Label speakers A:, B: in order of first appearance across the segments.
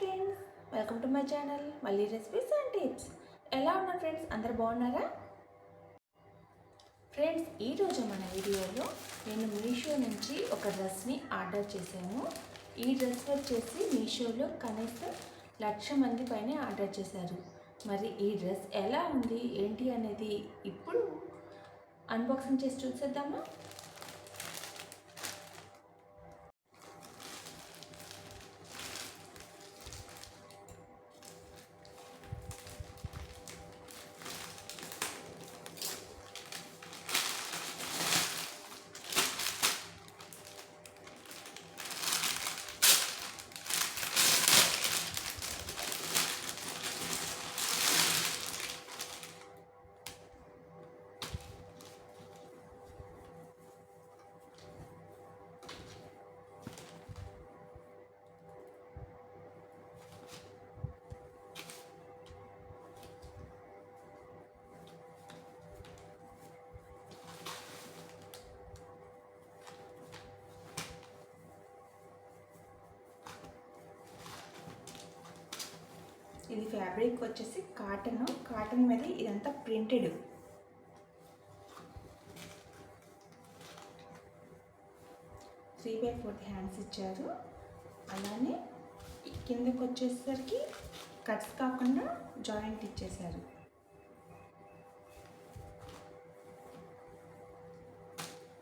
A: Friends welcome to my channel మళ్ళీ recipes and tips ఎలా ఉన్నారు ఫ్రెండ్స్ అందరు బాగున్నారా? ఫ్రెండ్స్ ఈరోజు మన వీడియోలో నేను మీషో నుంచి ఒక డ్రెస్ని ఆర్డర్ చేశాను. ఈ డ్రెస్ వచ్చేసి మీషోలో కనీసం లక్ష మంది పైనే ఆర్డర్ చేశారు. మరి ఈ డ్రెస్ ఎలా ఉంది? ఏంటి అనేది ఇప్పుడు అన్బాక్సింగ్ చేసి చూసేద్దామా? ఇది ఫ్యాబ్రిక్ వచ్చేసి కాటన్ కాటన్ మీద ఇదంతా printed three by fourth hands ఇచ్చారు. అలానే కిందకి వచ్చేసరికి కట్స్ కాకుండా జాయింట్ ఇచ్చేసారు.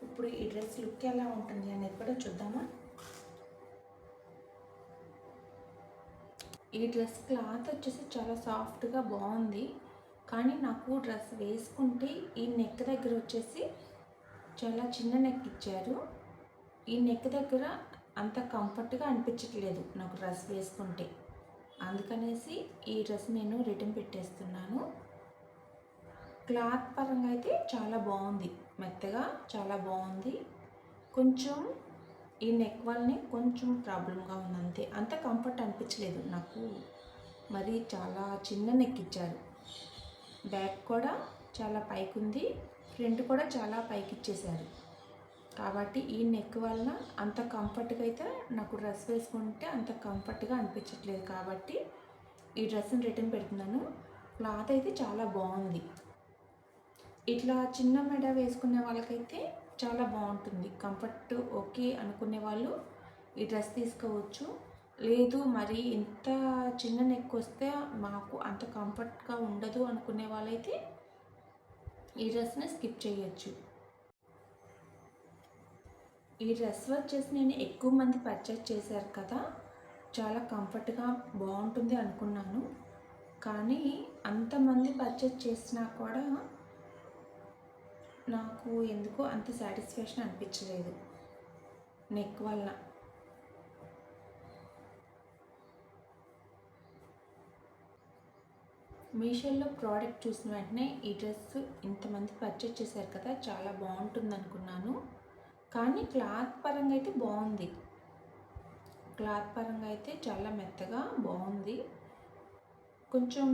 A: ఇప్పుడు ఈ డ్రెస్ లుక్ ఎలా ఉంటుంది అనేది కూడా చూద్దామా? ఈ డ్రెస్ క్లాత్ వచ్చేసి చాలా సాఫ్ట్గా బాగుంది కానీ నాకు డ్రెస్ వేసుకుంటే ఈ నెక్ దగ్గర వచ్చేసి చాలా చిన్న నెక్ ఇచ్చారు. ఈ నెక్ దగ్గర అంత కంఫర్ట్గా అనిపించట్లేదు నాకు డ్రెస్ వేసుకుంటే. అందుకనేసి ఈ డ్రెస్ నేను రిటర్న్ పెట్టేస్తున్నాను. క్లాత్ పరంగా అయితే చాలా బాగుంది మెత్తగా చాలా బాగుంది కొంచెం ఈ నెక్ వల్లనే కొంచెం ప్రాబ్లంగా ఉంది అంతే అంత కంఫర్ట్ అనిపించలేదు నాకు. మరి చాలా చిన్న నెక్ ఇచ్చారు. బ్యాక్ కూడా చాలా పైకి ఉంది. ఫ్రంట్ కూడా చాలా పైకి ఇచ్చేశారు కాబట్టి ఈ నెక్ వల్ల అంత కంఫర్ట్గా అయితే నాకు డ్రెస్ వేసుకుంటే అంత కంఫర్ట్గా అనిపించట్లేదు. కాబట్టి ఈ డ్రెస్ని రిటర్న్ పెడుతున్నాను. క్లాత్ అయితే చాలా బాగుంది. ఇట్లా చిన్న మెడ వేసుకునే వాళ్ళకైతే చాలా బాగుంటుంది. కంఫర్ట్ ఓకే అనుకునే వాళ్ళు ఈ డ్రెస్ తీసుకోవచ్చు. లేదు మరి ఇంత చిన్న నెక్ వస్తే మాకు అంత కంఫర్ట్గా ఉండదు అనుకునే వాళ్ళైతే ఈ డ్రెస్ని స్కిప్ చేయొచ్చు. ఈ డ్రెస్ వచ్చేసి నేను ఎక్కువ మంది పర్చేస్ చేశారు కదా చాలా కంఫర్ట్గా బాగుంటుంది అనుకున్నాను. కానీ అంతమంది పర్చేస్ చేసినా కూడా నాకు ఎందుకో అంత సాటిస్ఫాక్షన్ అనిపించలేదు. నెక్ వల్ల మీషోలో ప్రోడక్ట్ చూసిన వెంటనే ఈ డ్రెస్ ఇంతమంది పర్చేజ్ చేశారు కదా చాలా బాగుంటుంది అనుకున్నాను కానీ క్లాత్ పరంగా అయితే బాగుంది. క్లాత్ పరంగా అయితే చాలా మెత్తగా బాగుంది. కొంచెం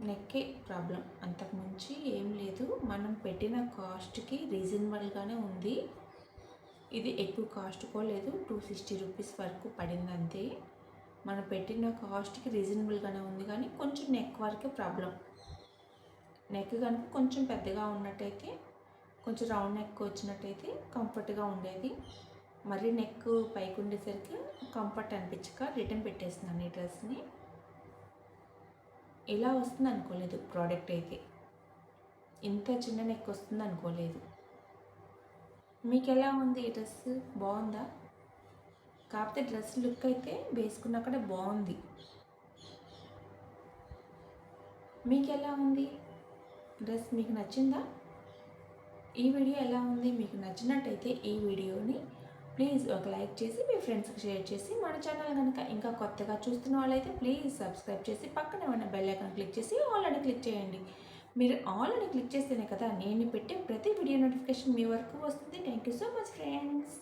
A: నెక్కే ప్రాబ్లం. అంతకుమించి ఏం లేదు. మనం పెట్టిన కాస్ట్కి రీజనబుల్గానే ఉంది. ఇది ఎక్కువ కాస్ట్ లేదు టూ సిక్స్టీ రూపీస్ వరకు పడింది అంతే మనం పెట్టిన కాస్ట్కి రీజనబుల్గానే ఉంది కానీ కొంచెం నెక్ వరకే ప్రాబ్లం. నెక్ కనుక కొంచెం పెద్దగా ఉన్నట్టయితే కొంచెం రౌండ్ నెక్ వచ్చినట్టయితే కంఫర్ట్గా ఉండేది. మరీ నెక్ పైకి ఉండేసరికి కంఫర్ట్ అనిపించక రిటర్న్ పెట్టేస్తున్నాను ఈ డ్రెస్ని. ఇలా వస్తుంది అనుకోలేదు ప్రోడక్ట్ అయితే. ఇంత చిన్న నెక్ వస్తుంది అనుకోలేదు. మీకు ఎలా ఉంది ఈ డ్రెస్ బాగుందా? కాకపోతే డ్రెస్ లుక్ అయితే వేసుకున్నక్కడ బాగుంది. మీకు ఎలా ఉంది? డ్రెస్ మీకు నచ్చిందా? ఈ వీడియో ఎలా ఉంది? మీకు నచ్చినట్టయితే ఈ వీడియోని ప్లీజ్ ఒక లైక్ చేసి మీ ఫ్రెండ్స్కి షేర్ చేసి మన ఛానల్ కనుక ఇంకా కొత్తగా చూస్తున్న వాళ్ళైతే ప్లీజ్ సబ్స్క్రైబ్ చేసి పక్కనే ఉన్న బెల్ ఐకాన్ క్లిక్ చేసి ఆల్ అని క్లిక్ చేయండి. మీరు ఆల్ అని క్లిక్ చేస్తేనే కదా నేను పెట్టే ప్రతి వీడియో నోటిఫికేషన్ మీ వరకు వస్తుంది. Thank you so much friends.